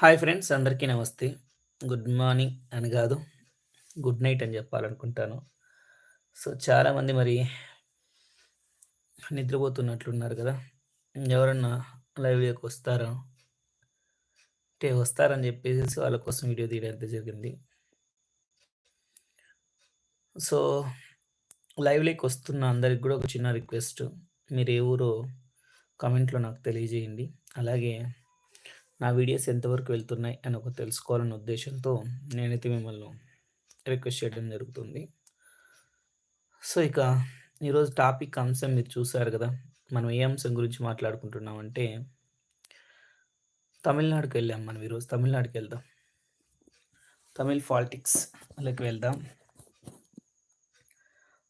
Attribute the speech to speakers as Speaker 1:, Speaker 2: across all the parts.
Speaker 1: Hi friends అందరికీ నమస్తే. Good morning అని కాదు గుడ్ నైట్ అని చెప్పాలనుకుంటాను సో, చాలామంది మరి నిద్రపోతున్నట్లున్నారు కదా ఎవరన్నా లైవ్‌లోకి వస్తారా? అంటే వస్తారని చెప్పేసి వాళ్ళ కోసం వీడియో తీయడం జరిగింది. సో, లైవ్‌లోకి వస్తున్న అందరికి కూడా ఒక చిన్న రిక్వెస్ట్. మీరు ఏ ఊరో కామెంట్‌లో నాకు తెలియజేయండి. అలాగే నా వీడియోస్ ఎంతవరకు వెళ్తున్నాయి అని ఒక తెలుసుకోవాలనే ఉద్దేశంతో నేనైతే మిమ్మల్ని రిక్వెస్ట్ చేయడం జరుగుతుంది. సో, ఇక ఈరోజు టాపిక్ అంశం మీరు చూసారు కదా మనం ఏ అంశం గురించి మాట్లాడుకుంటున్నామంటే తమిళనాడుకెళ్ళాం మనం ఈరోజు తమిళనాడుకెళ్దాం. తమిళ్ పాలిటిక్స్ అలాగే వెళ్దాం.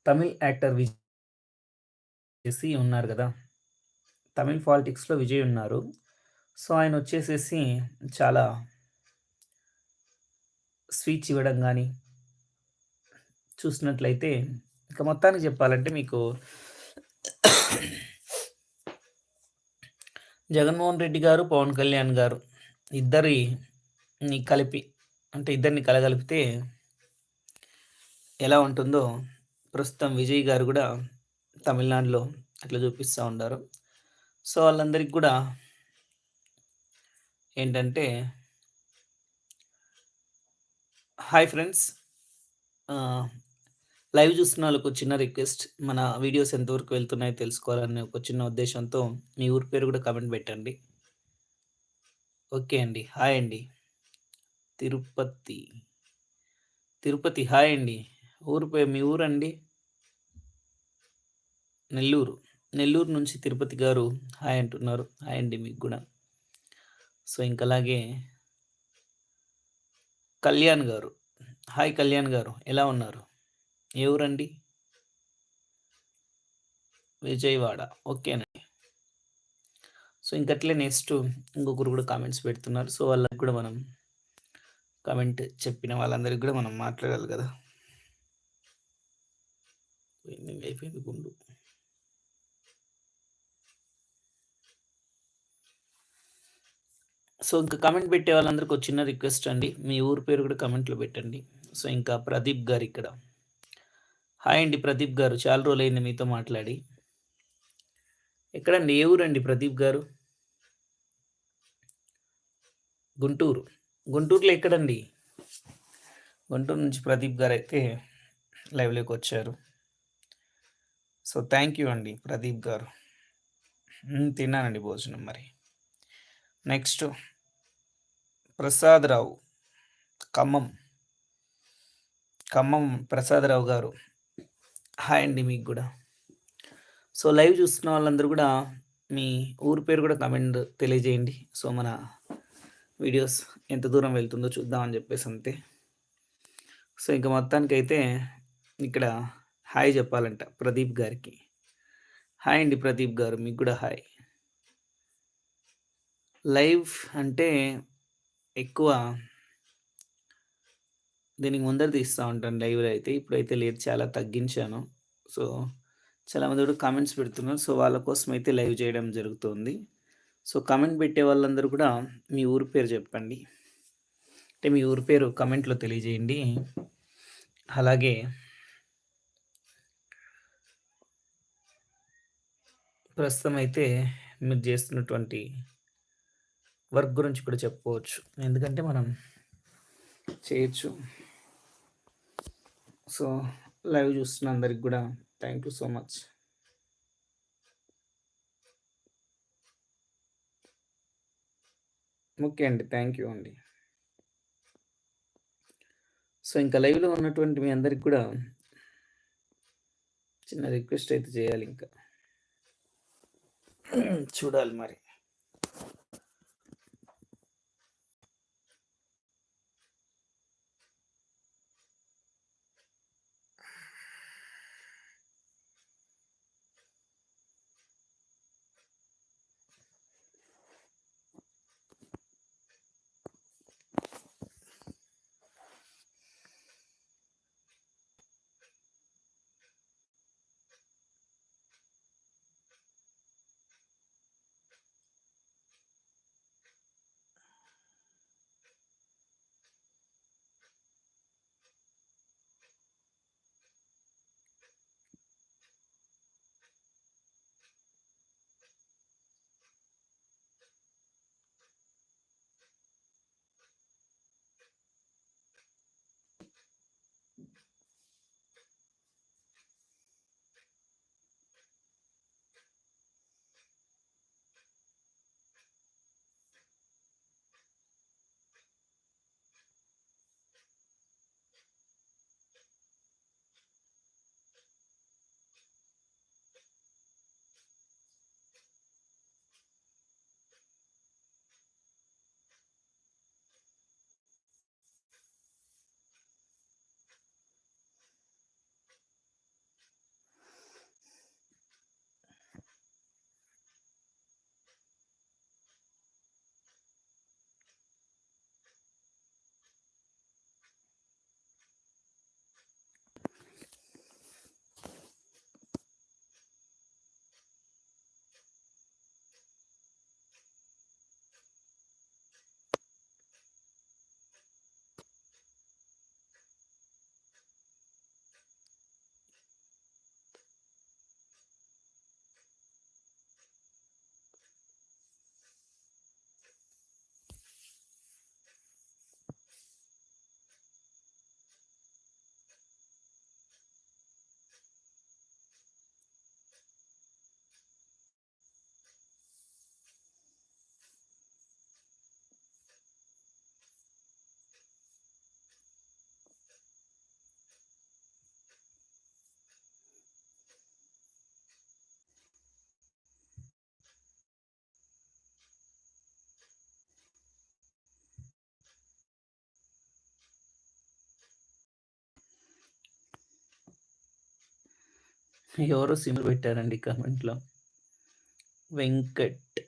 Speaker 1: తమిళ్ యాక్టర్ విజయ్ చేసి ఉన్నారు కదా తమిళ్ పాలిటిక్స్‌లో విజయ్ ఉన్నారు. సో, ఆయన వచ్చేసేసి చాలా స్వీచ్ ఇవ్వడం కానీ చూసినట్లయితే ఇక మొత్తానికి చెప్పాలంటే మీకు జగన్మోహన్ రెడ్డి గారు, పవన్ కళ్యాణ్ గారు ఇద్దరిని కలిపి అంటే ఇద్దరిని కలగలిపితే ఎలా ఉంటుందో ప్రస్తుతం విజయ్ గారు కూడా తమిళనాడులో అట్లా చూపిస్తూ ఉంటారు సో, వాళ్ళందరికీ కూడా ఏంటంటే హాయ్ ఫ్రెండ్స్. లైవ్ చూస్తున్న వాళ్ళకు చిన్న రిక్వెస్ట్. మన వీడియోస్ ఎంతవరకు వెళ్తున్నాయో తెలుసుకోవాలనే ఒక చిన్న ఉద్దేశంతో మీ ఊరి పేరు కూడా కమెంట్ పెట్టండి. ఓకే అండి. హాయ్ అండి. తిరుపతి. తిరుపతి హాయ్ అండి. ఊరు పేరు మీ ఊరండి? నెల్లూరు. నెల్లూరు నుంచి తిరుపతి గారు హాయ్ అంటున్నారు. హాయ్ అండి మీకు కూడా సో, ఇంకా అలాగే కళ్యాణ్ గారు. హాయ్ కళ్యాణ్ గారు. ఎలా ఉన్నారు? ఏ ఊరండి? విజయవాడ. ఓకేనండి. సో, ఇంకట్లే నెక్స్ట్ ఇంకొకరు కూడా కామెంట్స్ పెడుతున్నారు. సో, వాళ్ళకి కూడా మనం కామెంట్ చెప్పిన వాళ్ళందరికి కూడా మనం మాట్లాడాలి కదా అయిపోయింది గుండు. సో, ఇంకా కమెంట్ పెట్టే వాళ్ళందరికి ఒక చిన్న రిక్వెస్ట్ అండి. మీ ఊరి పేరు కూడా కమెంట్లో పెట్టండి. సో, ఇంకా ప్రదీప్ గారు ఇక్కడ హాయ్ అండి ప్రదీప్ గారు. చాలా రోజులైంది మీతో మాట్లాడి. ఎక్కడండి? ఏ ఊరండి ప్రదీప్ గారు? గుంటూరు. గుంటూరులో ఎక్కడండి? గుంటూరు నుంచి ప్రదీప్ గారైతే లైవ్‌లోకొచ్చారు. సో, థ్యాంక్ యూ అండి ప్రదీప్ గారు. తిన్నానండి భోజనం మరి. నెక్స్ట్ ప్రసాదరావు. ఖమ్మం. ఖమ్మం ప్రసాదరావు గారు. హాయ్ అండి మీకు కూడా సో, లైవ్ చూస్తున్న వాళ్ళందరూ కూడా మీ ఊరి పేరు కూడా కమెంట్ తెలియజేయండి. సో, మన వీడియోస్ ఎంత దూరం వెళ్తుందో చూద్దాం అని అంతే. సో, ఇంక మొత్తానికైతే ఇక్కడ హాయ్ చెప్పాలంట ప్రదీప్ గారికి. హాయ్ అండి ప్రదీప్ గారు. మీకు కూడా హాయ్. లైవ్ అంటే ఎక్కువ దీనికి ముందర తీస్తా ఉంటాను లైవ్‌లో అయితే. ఇప్పుడైతే లేదు చాలా తగ్గించాను. సో, చాలామంది కూడా కామెంట్స్ పెడుతున్నారు. సో, వాళ్ళ కోసం అయితే లైవ్ చేయడం జరుగుతుంది. సో, కామెంట్ పెట్టే వాళ్ళందరూ కూడా మీ ఊరి పేరు చెప్పండి. అంటే మీ ఊరి పేరు కమెంట్లో తెలియజేయండి. అలాగే ప్రస్తుతం అయితే మీరు చేస్తున్నటువంటి వర్క్ గురించి కూడా చెప్పుకోవచ్చు. ఎందుకంటే మనం చేయొచ్చు. సో, లైవ్ చూస్తున్న అందరికి కూడా thank you so much. Okay అండి. థ్యాంక్ యూ అండి. సో, ఇంకా లైవ్‌లో ఉన్నటువంటి మీ అందరికి కూడా చిన్న రిక్వెస్ట్ అయితే చేయాలి ఇంకా చూడాలి మరి. ఎవరో సిమ్ పెట్టారండి కామెంట్‌లో. వెంకట్.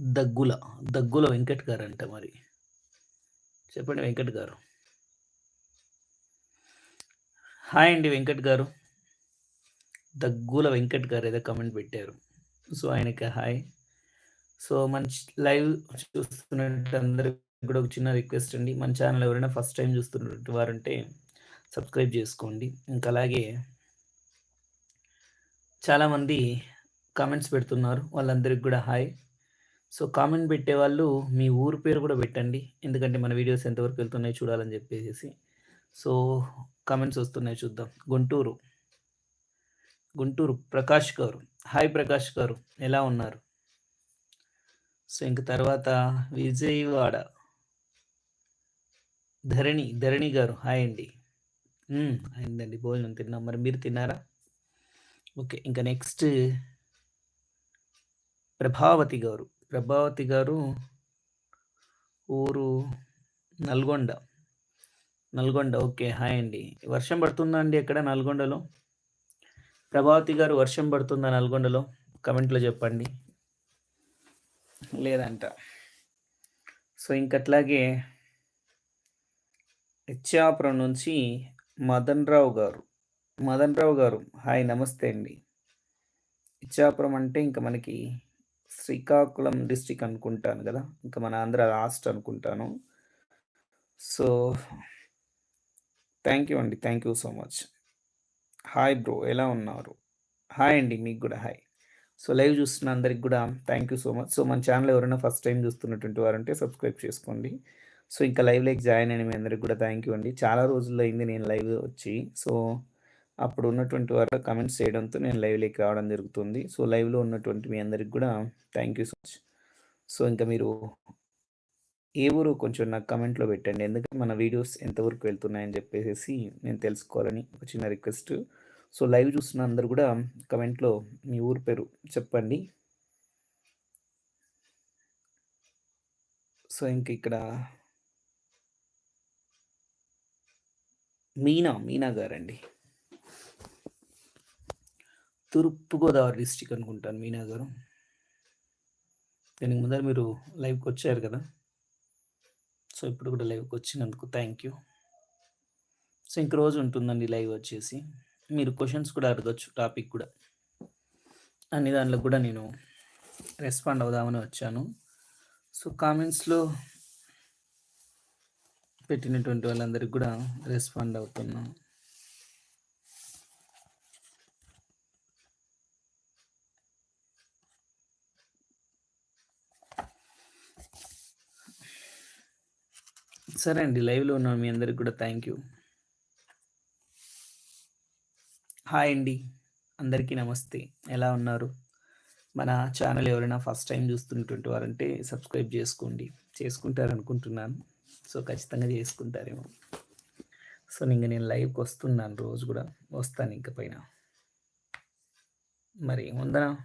Speaker 1: దగ్గుల. దగ్గుల వెంకట్ గారంట మరి. చెప్పండి వెంకట్ గారు. హాయ్ అండి వెంకట్ గారు. దగ్గుల వెంకట్ గారు ఏదో కామెంట్ పెట్టారు. సో, ఆయనకి హాయ్. సో, మంచి లైవ్ చూస్తున్నట్టు అందరికి కూడా ఒక చిన్న రిక్వెస్ట్ అండి. మన ఛానల్ ఎవరైనా ఫస్ట్ టైం చూస్తున్నటువంటి వారుంటే సబ్స్క్రైబ్ చేసుకోండి. ఇంకా అలాగే చాలామంది కామెంట్స్ పెడుతున్నారు. వాళ్ళందరికి కూడా హాయ్. సో, కామెంట్ పెట్టే వాళ్ళు మీ ఊరు పేరు కూడా పెట్టండి. ఎందుకంటే మన వీడియోస్ ఎంతవరకు వెళ్తున్నాయో చూడాలని చెప్పేసేసి. సో, కామెంట్స్ వస్తున్నాయి చూద్దాం. గుంటూరు. గుంటూరు ప్రకాష్ గారు. హాయ్ ప్రకాష్ గారు. ఎలా ఉన్నారు? సో, ఇంక తర్వాత విజయవాడ. ధరణి, ధరణి గారు హాయ్ అండి. అయిందండి. భోజనం తిన్నాం. మరి మీరు తిన్నారా? ఓకే. ఇంకా నెక్స్ట్ ప్రభావతి గారు. ప్రభావతి గారు ఊరు నల్గొండ. నల్గొండ. ఓకే. హాయ్ అండి. వర్షం పడుతుందా అండి ఎక్కడ నల్గొండలో? ప్రభావతి గారు వర్షం పడుతుందా నల్గొండలో? కమెంట్‌లో చెప్పండి. లేదంట. సో, ఇంకట్లాగే ఇచ్చాపురం నుంచి మదన్ రావు గారు. మదన్ రావు గారు హాయ్ నమస్తే అండి. ఇచ్చాపురం అంటే ఇంక మనకి శ్రీకాకుళం డిస్టిక్ అనుకుంటాను కదా ఇంక మన ఆంధ్ర లాస్ట్ అనుకుంటాను. సో థ్యాంక్ యూ అండి. Thank you so much. Hi bro ఎలా ఉన్నారు? హాయ్ అండి. మీకు కూడా హాయ్. సో, లైవ్ చూస్తున్న అందరికి కూడా thank you so much. So, మన ఛానల్ ఎవరైనా ఫస్ట్ టైం చూస్తున్నటువంటి వారంటే సబ్స్క్రైబ్ చేసుకోండి. సో, ఇంకా లైవ్‌లోకి జాయిన్ అయిన మీ అందరికి కూడా థ్యాంక్ యూ అండి. చాలా రోజులయింది నేను లైవ్ వచ్చి. సో, అప్పుడు ఉన్నటువంటి వారు కమెంట్స్ చేయడంతో నేను లైవ్‌లోకి రావడం జరుగుతుంది. సో, లైవ్‌లో ఉన్నటువంటి మీ అందరికి కూడా thank you so much. So, ఇంకా మీరు ఏ ఊరు కొంచెం నాకు కమెంట్‌లో పెట్టండి. ఎందుకంటే మన వీడియోస్ ఎంతవరకు వెళ్తున్నాయని చెప్పేసి నేను తెలుసుకోవాలని ఒక చిన్న రిక్వెస్ట్. సో, లైవ్ చూస్తున్న అందరు కూడా కమెంట్‌లో మీ ఊరు పేరు చెప్పండి. సో, ఇంక ఇక్కడ మీనా, మీనా గారండి. తూర్పుగోదావరి డిస్ట్రిక్ట్ అనుకుంటాను మీనా గారు. దీనికి ముందర మీరు లైవ్కి వచ్చారు కదా! సో, ఇప్పుడు కూడా లైవ్కి వచ్చినందుకు థ్యాంక్ యూ. సో, ఇంక రోజు ఉంటుందండి లైవ్ వచ్చేసి. మీరు క్వశ్చన్స్ కూడా అడగచ్చు టాపిక్ కూడా. అన్ని దాంట్లో కూడా నేను రెస్పాండ్ అవుదామని వచ్చాను. సో, కామెంట్స్‌లో పెట్టినటువంటి వాళ్ళందరికి కూడా రెస్పాండ్ అవుతున్నాం సరే అండి. లైవ్‌లో ఉన్న మీ అందరికి కూడా థ్యాంక్ యూ. హాయ్ అండి. అందరికీ నమస్తే. ఎలా ఉన్నారు? మన ఛానల్ ఎవరైనా ఫస్ట్ టైం చూస్తున్నటువంటి వారంటే సబ్స్క్రైబ్ చేసుకోండి. చేసుకుంటారనుకుంటున్నాను. సో, ఖచ్చితంగా చేసుకుంటారేమో. సో, ఇంక నేను లైవ్‌కొస్తున్నాను రోజు కూడా వస్తాను ఇంక పైన. మరి ఉందనా